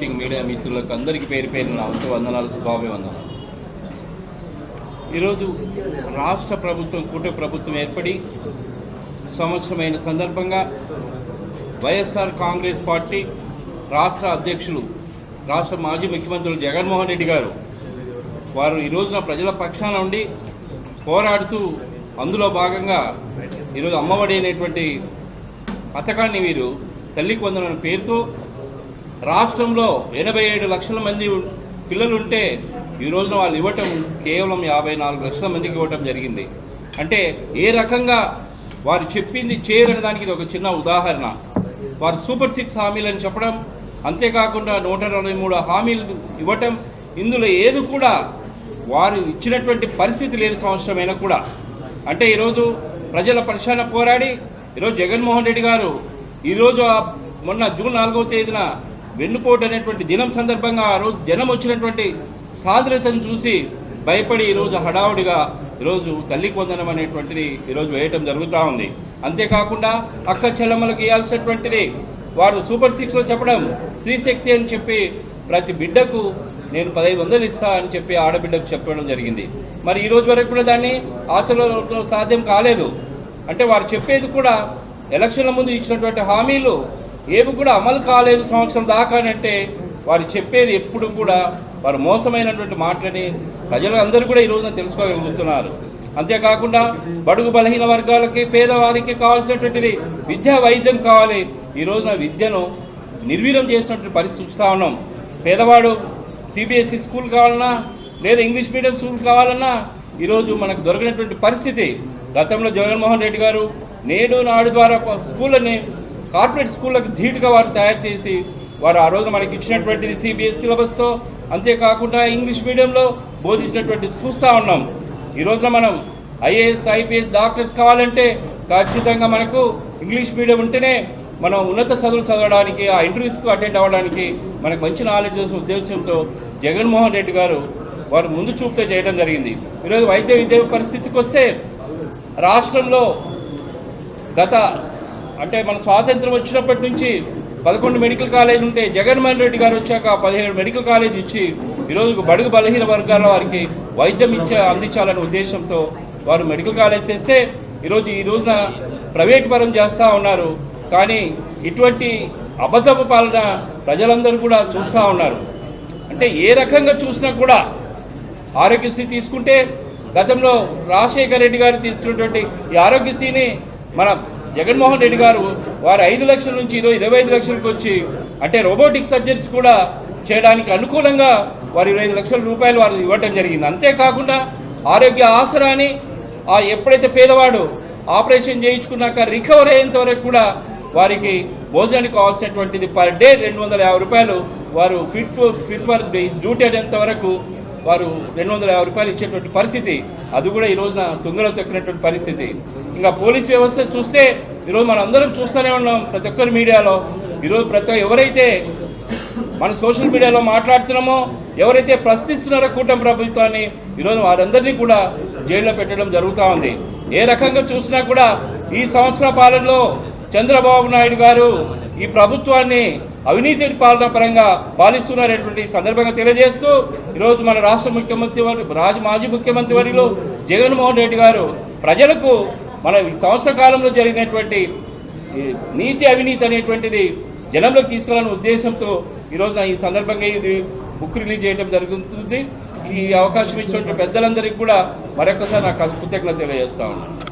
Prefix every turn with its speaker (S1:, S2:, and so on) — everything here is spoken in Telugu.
S1: మీడియా మిత్రులకు అందరికీ పేరు పేరు నా వందనాలు శుభాభివందనాలు. ఈరోజు రాష్ట్ర ప్రభుత్వం కూట ప్రభుత్వం ఏర్పడి సంవత్సరమైన సందర్భంగా వైఎస్ఆర్ కాంగ్రెస్ పార్టీ రాష్ట్ర అధ్యక్షులు రాష్ట్ర మాజీ ముఖ్యమంత్రులు జగన్మోహన్ రెడ్డి గారు వారు ఈ రోజున ప్రజల పక్షాన ఉండి పోరాడుతూ అందులో భాగంగా ఈరోజు అమ్మఒడి అనేటువంటి పథకాన్ని వీరు తల్లికి వందన పేరుతో రాష్ట్రంలో ఎనభై ఏడు లక్షల మంది పిల్లలు ఉంటే ఈ రోజున వాళ్ళు ఇవ్వటం కేవలం యాభై నాలుగు లక్షల మందికి ఇవ్వటం జరిగింది. అంటే ఏ రకంగా వారు చెప్పింది చేయరని దానికి ఇది ఒక చిన్న ఉదాహరణ. వారు సూపర్ సిక్స్ హామీలని చెప్పడం అంతేకాకుండా నూట నలభై మూడు హామీలు ఇవ్వటం ఇందులో ఏది కూడా వారు ఇచ్చినటువంటి పరిస్థితి లేని సంవత్సరమైనా కూడా. అంటే ఈరోజు ప్రజల పక్షాన పోరాడి ఈరోజు జగన్మోహన్ రెడ్డి గారు ఈరోజు మొన్న జూన్ నాలుగవ తేదీన వెన్నుపోటు అనేటువంటి దినం సందర్భంగా ఆ రోజు జనం వచ్చినటువంటి సాంద్రతను చూసి భయపడి ఈరోజు హడావుడిగా ఈరోజు తల్లికి వందనం అనేటువంటిది ఈరోజు వేయటం జరుగుతూ ఉంది. అంతేకాకుండా అక్క చెల్లమ్మలకు ఇవ్వాల్సినటువంటిది వారు సూపర్ సిక్స్లో చెప్పడం స్త్రీశక్తి అని చెప్పి ప్రతి బిడ్డకు నేను పదహైదు వందలు ఇస్తా అని చెప్పి ఆడబిడ్డకు చెప్పడం జరిగింది. మరి ఈ రోజు వరకు కూడా దాన్ని ఆచరణలో సాధ్యం కాలేదు. అంటే వారు చెప్పేది కూడా ఎలక్షన్ల ముందు ఇచ్చినటువంటి హామీలు ఏవి కూడా అమలు కాలేదు సంవత్సరం దాకా అంటే వారు చెప్పేది ఎప్పుడు కూడా వారు మోసమైనటువంటి మాటలని ప్రజలు అందరూ కూడా ఈ రోజున తెలుసుకోగలుగుతున్నారు. అంతేకాకుండా బడుగు బలహీన వర్గాలకి పేదవారికి కావాల్సినటువంటిది విద్యా వైద్యం కావాలి. ఈ రోజున విద్యను నిర్వీర్యం చేసినటువంటి పరిస్థితి చూస్తూ ఉన్నాం. పేదవాడు సిబిఎస్ఈ స్కూల్ కావాలన్నా లేదా ఇంగ్లీష్ మీడియం స్కూల్ కావాలన్నా ఈరోజు మనకు దొరికినటువంటి పరిస్థితి. గతంలో జగన్మోహన్ రెడ్డి గారు నేడు నాడు ద్వారా స్కూళ్ళని కార్పొరేట్ స్కూళ్ళకు ధీటుగా వారు తయారు చేసి వారు ఆ రోజు మనకి ఇచ్చినటువంటిది సిబిఎస్ సిలబస్తో అంతేకాకుండా ఇంగ్లీష్ మీడియంలో బోధించినటువంటి చూస్తూ ఉన్నాం. ఈ రోజున మనం ఐఏఎస్ ఐపీఎస్ డాక్టర్స్ కావాలంటే ఖచ్చితంగా మనకు ఇంగ్లీష్ మీడియం ఉంటేనే మనం ఉన్నత చదువులు చదవడానికి ఆ ఇంటర్వ్యూస్కు అటెండ్ అవ్వడానికి మనకు మంచి నాలెడ్జ్ చేసిన ఉద్దేశంతో జగన్మోహన్ రెడ్డి గారు వారు ముందు చూపుతో చేయడం జరిగింది. ఈరోజు వైద్య విద్య పరిస్థితికి వస్తే రాష్ట్రంలో గత అంటే మన స్వాతంత్రం వచ్చినప్పటి నుంచి పదకొండు మెడికల్ కాలేజ్ ఉంటే జగన్మోహన్ రెడ్డి గారు వచ్చాక పదిహేడు మెడికల్ కాలేజ్ ఇచ్చి ఈరోజు బడుగు బలహీన వర్గాల వారికి వైద్యం ఇచ్చే అందించాలనే ఉద్దేశంతో వారు మెడికల్ కాలేజ్ తెస్తే ఈరోజు ఈ రోజున ప్రైవేట్ పరం చేస్తూ ఉన్నారు. కానీ ఇటువంటి అబద్ధపు పాలన ప్రజలందరూ కూడా చూస్తూ ఉన్నారు. అంటే ఏ రకంగా చూసినా కూడా ఆరోగ్యశ్రీ తీసుకుంటే గతంలో రాజశేఖర రెడ్డి గారు తీసుకున్నటువంటి ఈ ఆరోగ్యశ్రీని మన జగన్మోహన్ రెడ్డి గారు వారు ఐదు లక్షల నుంచి ఇదో ఇరవై ఐదు లక్షలకు వచ్చి అంటే రోబోటిక్ సర్జరీస్ కూడా చేయడానికి అనుకూలంగా వారు ఇరవై ఐదు లక్షల రూపాయలు వారు ఇవ్వటం జరిగింది. అంతేకాకుండా ఆరోగ్య ఆసరా అని ఆ ఎప్పుడైతే పేదవాడు ఆపరేషన్ చేయించుకున్నాక రికవర్ అయ్యేంత వరకు కూడా వారికి భోజనానికి కావాల్సినటువంటిది పర్ డే రెండు వందల యాభై రూపాయలు వారు ఫిట్ ఫిట్ వర్క్ డ్యూటీ అనేంత వరకు వారు రెండు వందల యాభై రూపాయలు ఇచ్చేటువంటి పరిస్థితి. అది కూడా ఈ రోజున తుంగలో తొక్కినటువంటి పరిస్థితి. ఇంకా పోలీస్ వ్యవస్థ చూస్తే ఈరోజు మనం అందరం చూస్తూనే ఉన్నాం ప్రతి ఒక్కరి మీడియాలో. ఈరోజు ప్రతి ఎవరైతే మన సోషల్ మీడియాలో మాట్లాడుతున్నామో ఎవరైతే ప్రశ్నిస్తున్నారో కూటమి ప్రభుత్వాన్ని ఈరోజు వారందరినీ కూడా జైల్లో పెట్టడం జరుగుతూ ఉంది. ఏ రకంగా చూసినా కూడా ఈ సంవత్సర పాలనలో చంద్రబాబు నాయుడు గారు ఈ ప్రభుత్వాన్ని అవినీతి పాలన పరంగా పాలిస్తున్నారనేటువంటి సందర్భంగా తెలియజేస్తూ ఈరోజు మన రాష్ట్ర ముఖ్యమంత్రి వారి రాజ మాజీ ముఖ్యమంత్రి వర్యులు జగన్మోహన్ రెడ్డి గారు ప్రజలకు మన ఈ సంవత్సర కాలంలో జరిగినటువంటి నీతి అవినీతి అనేటువంటిది జనంలోకి తీసుకురాని ఉద్దేశంతో ఈరోజు ఈ సందర్భంగా ఇది బుక్ రిలీజ్ చేయడం జరుగుతుంది. ఈ అవకాశం ఇచ్చినటువంటి పెద్దలందరికీ కూడా మరొకసారి నాకు కృతజ్ఞత తెలియజేస్తా ఉన్నాను.